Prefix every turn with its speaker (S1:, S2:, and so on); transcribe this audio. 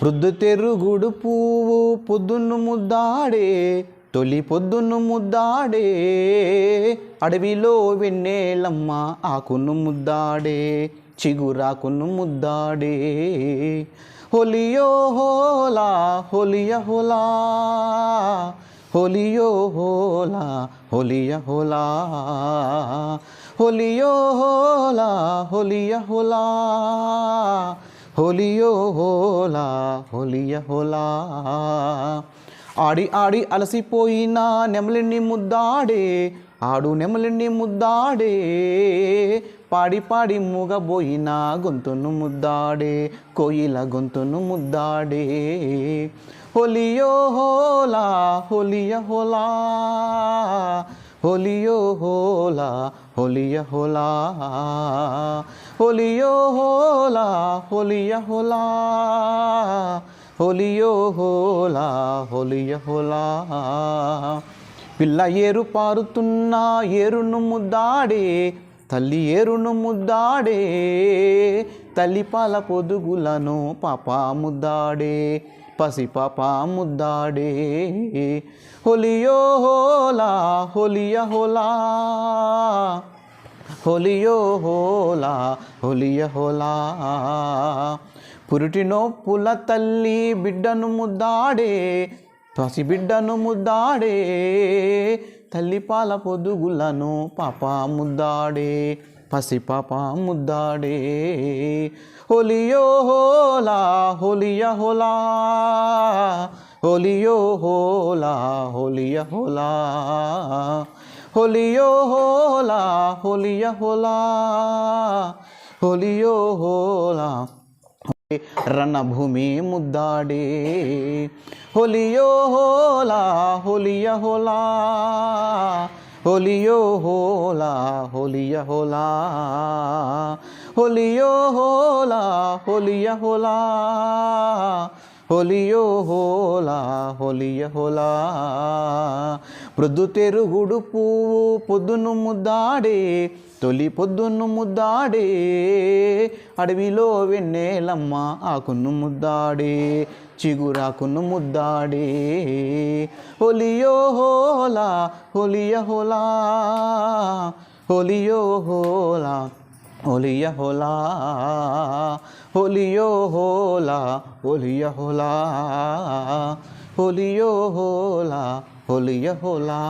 S1: ప్రొద్దుతెరుగుడు పువ్వు పొద్దున్ను ముద్దాడే తొలి పొద్దున్ను ముద్దాడే. అడవిలో వెన్నెలమ్మ ఆకును ముద్దాడే చిగురాకును ముద్దాడే. హోలియో హోలా హోలియ హోలా హోలియో హోలా హోలియ హోలా. హోలియో హోలా హోలియ హోలా. హోలియో హోలా హోలియ హోలా. ఆడి ఆడి అలసిపోయినా నెమలిని ముద్దాడే ఆడు నెమలిని ముద్దాడే. పాడి పాడి మూగబోయిన గొంతును ముద్దాడే కోయిల గొంతును ముద్దాడే. హోలియో హోలా హోలియ హోలా. హోలియో హోలా హోలియ హోలా హోలియో హోలా హోలియ హోలా హోలియో హోలా హోలియ హోలా. పిల్ల ఏరు పారుతున్న ఏరును ముద్దాడే తల్లి ఏరును ముద్దాడే తల్లి పాల పొదుగులను పాప ముద్దాడే పసి పాప ముద్దాడే. హోలియో హోలా హోలియ హోలా. హోలియో హోలా హోలియ హోలా. పురిటి నొప్పుల తల్లి బిడ్డను ముద్దాడే పసి బిడ్డను ముద్దాడే. తల్లిపాల పొదుగులను పాప ముద్దాడే పసిపాప ముద్దాడే. హోలియో హోలా హోలియ హోలా. హోలియో హోలా హోలియ హోలా. హోలియో హోలా హోలియ హోలా. హోలియో హోలా రణభూమి ముద్దాడే. హోలియో హోలా హోలియ హోలా హోలియో హోలా హోలియ హోలా హోలియో హోలా హోలియ హోలా హోలియో హోలా హోలియ హోలా. ప్రొద్దుతెరుగుడు పువ్వు పొద్దును ముద్దాడే తొలి పొద్దును ముద్దాడే. అడవిలో వెన్నెలమ్మ ఆకును ముద్దాడే చిగురాకును ముద్దాడే. హోలియో హోలా హోలియ హోలా. హోలియో హోలా హోలియ హోలా హోలియో హోలా హోలియ హోలా హోలియో హోలా హోలియ హోలా